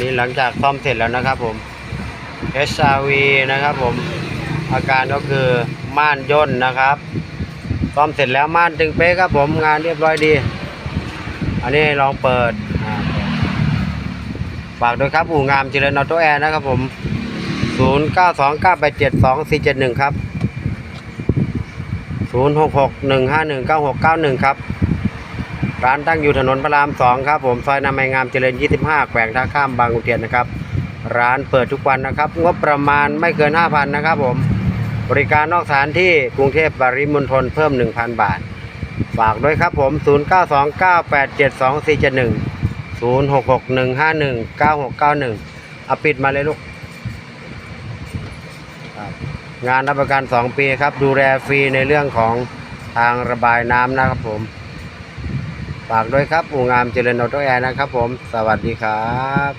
นี่หลังจากซ่อมเสร็จแล้วนะครับผม HRV นะครับผม อาการก็คือม่านย่นนะครับ ซ่อมเสร็จแล้วม่านตึงเป๊ะครับผมงานเรียบร้อยดี อันนี้ลองเปิดฝากด้วยครับอู่งามเจริญออโตแอร์นะครับผม 0929872471 ครับ 0661519691 ครับ ร้านตั้งอยู่ถนนพระราม2ครับผมซอยนามัยงามเจริญ 25 แขวงท่าข้ามบางขุนเทียนนะครับ ร้านเปิดทุกวันนะครับ งบประมาณไม่เกิน 5,000 นะครับผม บริการนอกสถานที่กรุงเทพปริมณฑลเพิ่ม 1,000 บาท ฝากด้วยครับผม 0929872471 0661519691 เอาปิดมาเลยลูกครับงานรับประกัน 2 ปีครับ ดูแลฟรีในเรื่องของทางระบายน้ำนะครับผม ฝากด้วยครับอู่งามเจริญออโต้แอร์นะครับผม สวัสดีครับ